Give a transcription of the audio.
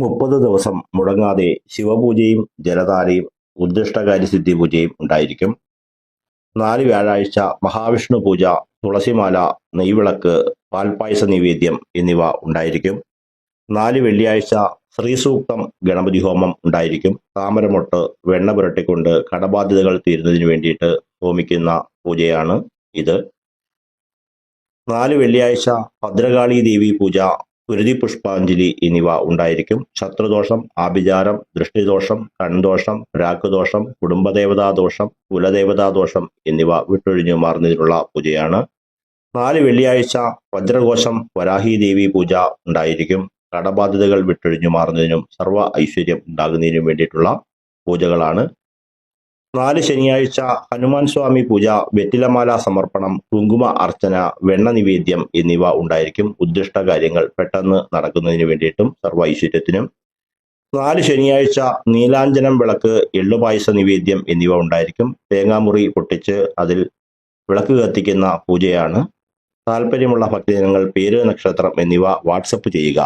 മുപ്പത് ദിവസം മുടങ്ങാതെ ശിവപൂജയും ജലധാരയും ഉദ്ദിഷ്ടകാര്യസിദ്ധി പൂജയും ഉണ്ടായിരിക്കും. നാല് വ്യാഴാഴ്ച മഹാവിഷ്ണു പൂജ തുളസിമാല നെയ്വിളക്ക് പാൽപ്പായസ നിവേദ്യം എന്നിവ ഉണ്ടായിരിക്കും. നാല് വെള്ളിയാഴ്ച ശ്രീസൂക്തം ഗണപതി ഹോമം ഉണ്ടായിരിക്കും. താമരമൊട്ട് വെണ്ണ പുരട്ടിക്കൊണ്ട് കടബാധ്യതകൾ തീരുന്നതിന് വേണ്ടിയിട്ട് ഹോമിക്കുന്ന പൂജയാണ് ഇത്. നാല് വെള്ളിയാഴ്ച ഭദ്രകാളി ദേവി പൂജ കുരുതി പുഷ്പാഞ്ജലി എന്നിവ ഉണ്ടായിരിക്കും. ശത്രുദോഷം ആഭിചാരം ദൃഷ്ടിദോഷം കൺദോഷം ദോഷം കുലദേവതാ ദോഷം എന്നിവ വിട്ടൊഴിഞ്ഞു മാറുന്നതിനുള്ള പൂജയാണ്. നാല് വെള്ളിയാഴ്ച വജ്രകോശം വരാഹി ദേവി പൂജ ഉണ്ടായിരിക്കും. കടബാധ്യതകൾ വിട്ടൊഴിഞ്ഞു മാറുന്നതിനും സർവ ഐശ്വര്യം ഉണ്ടാകുന്നതിനും വേണ്ടിയിട്ടുള്ള പൂജകളാണ്. നാല് ശനിയാഴ്ച ഹനുമാൻ സ്വാമി പൂജ വെറ്റിലമാല സമർപ്പണം കുങ്കുമ അർച്ചന വെണ്ണ നിവേദ്യം എന്നിവ ഉണ്ടായിരിക്കും. ഉദ്ദിഷ്ട കാര്യങ്ങൾ പെട്ടെന്ന് നടക്കുന്നതിന് വേണ്ടിയിട്ടും സർവ ഐശ്വര്യത്തിനും. നാല് ശനിയാഴ്ച നീലാഞ്ജനം വിളക്ക് എള്ളുപായസ നിവേദ്യം എന്നിവ ഉണ്ടായിരിക്കും. തേങ്ങാമുറി പൊട്ടിച്ച് അതിൽ വിളക്ക് കത്തിക്കുന്ന പൂജയാണ്. താല്പര്യമുള്ള ഭക്തജനങ്ങൾ പേര് നക്ഷത്രം എന്നിവ വാട്സപ്പ് ചെയ്യുക.